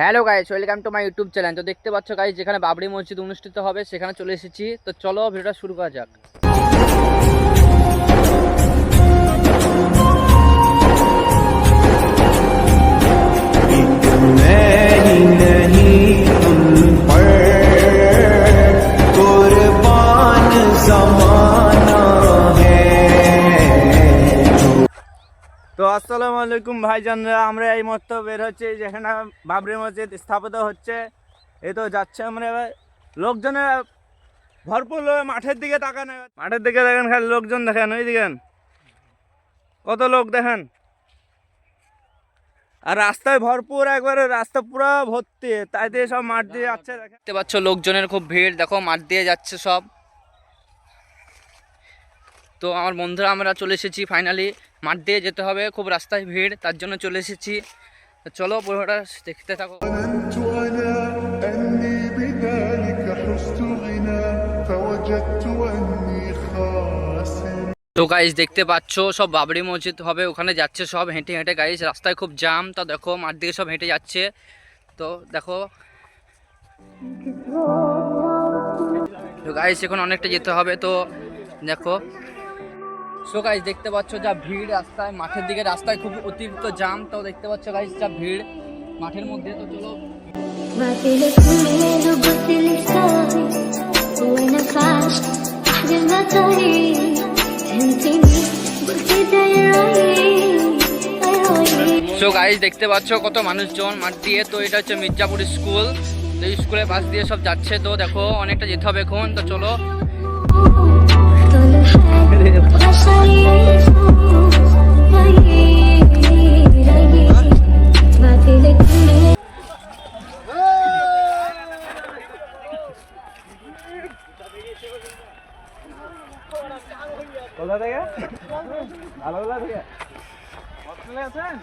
Hello guys welcome to my YouTube channel তো দেখতে পাচ্ছ গাইজ যেখানে বাবরি মসজিদ অনুষ্ঠিত হবে, সেখানে চলে এসেছি। তো চলো ভিডিওটা শুরু করা যাক। আসসালামু আলাইকুম ভাইজানরা, আমরা এই মতো বের হচ্ছে, যেখানে বাবরি মসজিদ স্থাপিত হচ্ছে। এই তো যাচ্ছে আমরা এবার। লোকজনের ভরপুর মাঠের দিকে তাকান মাঠের দিকে দেখেন, খালি লোকজন দেখেন, ওই দিকেন কত লোক দেখেন। আর রাস্তায় ভরপুর একবারে, রাস্তা পুরো ভর্তি। তাই দিয়ে সব মাঠ দিয়ে যাচ্ছে দেখতে পাচ্ছ, লোকজনের খুব ভিড়, দেখো, মাঠ দিয়ে যাচ্ছে সব। তো আমার বন্ধুরা, আমরা চলে এসেছি ফাইনালি মাঠ দিয়ে যেতে হবে, খুব রাস্তায় ভিড়, তার জন্য চলে এসেছি। চলো পুরোটা দেখতে থাকো। তো গাইজ দেখতে পাচ্ছ, সব বাবরি মসজিদ হবে, ওখানে যাচ্ছে সব, হেঁটে হেঁটে গাইজ রাস্তায় খুব জাম তো দেখো মাঠ দিকে সব হেঁটে যাচ্ছে। তো দেখো। তো গাইজ এখন অনেকটা যেতে হবে, তো দেখো। সো গাইজ দেখতে পাচ্ছ যা ভিড় রাস্তায় মাঠের দিকে রাস্তায় খুব অতিরিক্ত জাম তো দেখতে পাচ্ছ গাইজ যা ভিড় মাঠের মধ্যে। তো চলো। সো গাইজ দেখতে পাচ্ছ কত মানুষজন মাঠ দিয়ে। তো এটা হচ্ছে মির্জাপুর স্কুল। তো স্কুলের পাশ দিয়ে সব যাচ্ছে। তো দেখো অনেকটা যেতে হবে এখন। তো চলো। কোথা থেকে? ভালোগুলা থেকে? হসপিটালে আছেন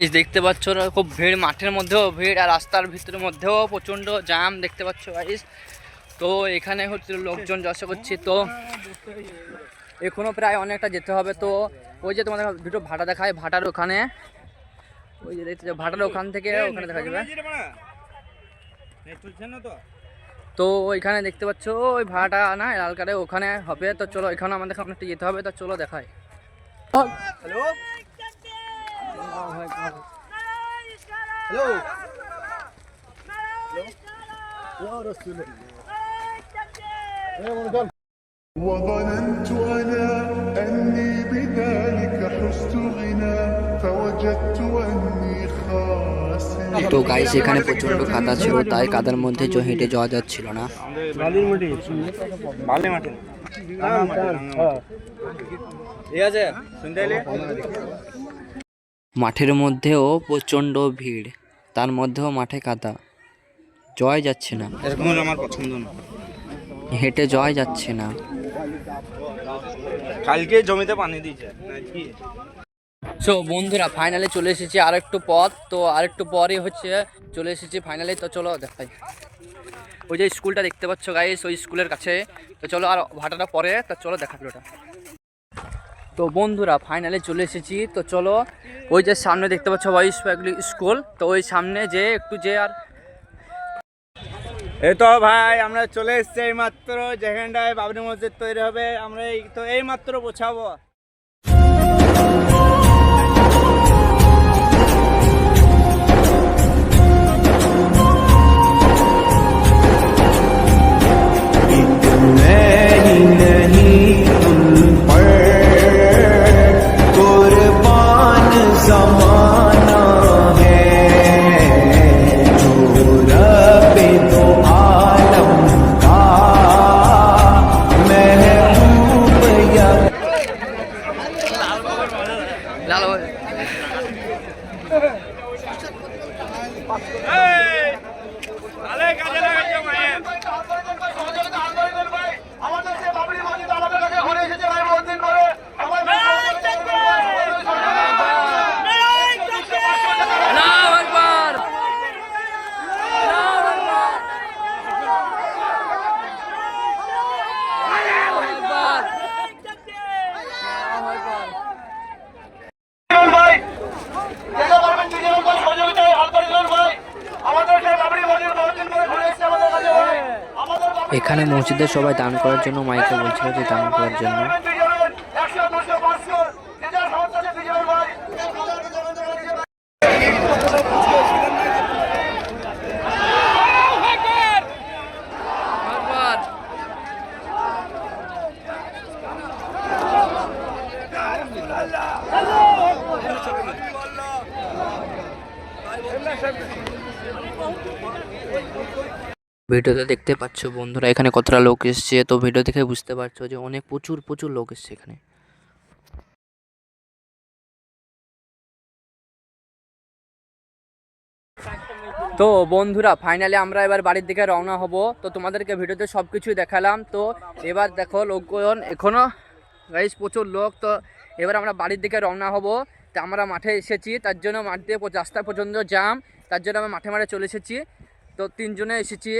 দেখতে পাচ্ছ খুব ভিড় মাঠের মধ্যেও ভিড় আর রাস্তার ভিতরের মধ্যেও প্রচণ্ড জাম দেখতে পাচ্ছ গাইস তো এখানে হচ্ছে লোকজন যাওয়া করছি তো এখনও প্রায় অনেকটা যেতে হবে। তো ওই যে তোমাদের দুটো ভাটা দেখায় ভাটার ওখানে। ওই যে দেখতে ভাটার ওখান থেকে ওখানে দেখা যাবে। তো? ওইখানে দেখতে পাচ্ছ ওই ভাড়াটা না লাল কারে ওখানে হবে। তো চলো এখানে আমাদের অনেকটা যেতে হবে তো চলো দেখায় হ্যালো হ্যালো وظننت أنا أني بذلك حزت غنى فوجدت أني خاسر তো গাইস এখানে প্রচন্ড কাদা ছিল তাই কাদার মধ্যে জ- হেঁটে যাওয়া যাচ্ছিল না বালির মাটি বালি মাটি ঠিক আছে শুনতে এলে মাঠের মধ্যেও প্রচণ্ড ভিড় তার মধ্যেও মাঠে কাদা। জয় যাচ্ছে না। এরকম আমার পছন্দ না। হেঁটে জয় যাচ্ছে না। কালকে জমিতে পানি দিয়েছে সো বন্ধুরা ফাইনালে চলে এসেছি আর একটু পথ। তো আর একটু পরে হচ্ছে চলে এসেছি ফাইনালে তো চলো দেখাই। ওই যে স্কুলটা দেখতে পাচ্ছ গাইস ওই স্কুলের কাছে। তো চলো আর ভাটাটা পরে তা চলো দেখা ওটা। তো বন্ধুরা ফাইনালে চলে এসেছি। তো চলো, ওই যে সামনে দেখতে পাচ্ছ পাবলিক স্কুল তো ওই সামনে যে একটু যে আর এই তো ভাই, আমরা চলে এসছি এই মাত্র যেখানটায় বাবরি মসজিদ তৈরি হবে। আমরা এই তো এই মাত্র পৌঁছাবো। आलंय का এখানে মসজিদে সবাই দান করার জন্য মাইকে বলছিল যে দান করার জন্য। ভিডিওতে দেখতে পাচ্ছ বন্ধুরা, এখানে কতটা লোক এসছে, তো ভিডিও দেখে বুঝতে পারছ যে অনেক প্রচুর প্রচুর লোক এসছে এখানে। তো বন্ধুরা ফাইনালি আমরা এবার বাড়ির দিকে রওনা হব। তো তোমাদেরকে ভিডিওতে সব কিছুই দেখালাম। তো এবার দেখো লোকজন এখনও গাইস প্রচুর লোক। তো এবার আমরা বাড়ির দিকে রওনা হব। তো আমরা মাঠে এসেছি, তার জন্য মাঠ দিয়ে রাস্তা পর্যন্ত জাম তার জন্য আমরা মাঠে মাঠে চলে এসেছি। তো তিনজনে এসেছি।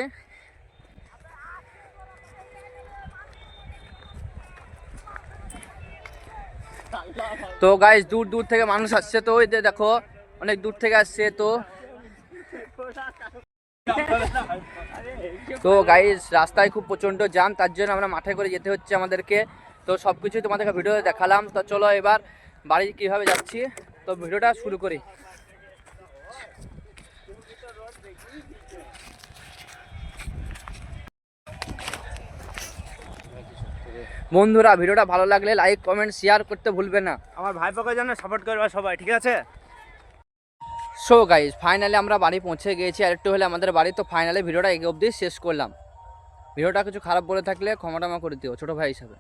তো গাইস দূর দূর থেকে মানুষ আসছে তো ওই দেখো, অনেক দূর থেকে আসছে তো। তো গাইস রাস্তায় খুব প্রচণ্ড জ্যাম, তার জন্য আমরা মাঠে করে যেতে হচ্ছে আমাদেরকে। তো সব কিছুই তোমাদেরকে ভিডিও দেখালাম। তো চলো এবার বাড়ি কীভাবে যাচ্ছি। তো ভিডিওটা শুরু করি। বন্ধুরা ভিডিওটা ভালো লাগলে লাইক কমেন্ট শেয়ার করতে ভুলবে না। আমার ভাইপোকে জন্য সাপোর্ট করবে সবাই ঠিক আছে? সো গাইজ ফাইনালি আমরা বাড়ি পৌঁছে গিয়েছি। আর একটু হলে আমাদের বাড়ি তো ফাইনালি ভিডিওটা এগে অবধি শেষ করলাম। ভিডিওটা কিছু খারাপ বলে থাকলে ক্ষমা টমা করে দিও ছোটো ভাই হিসাবে।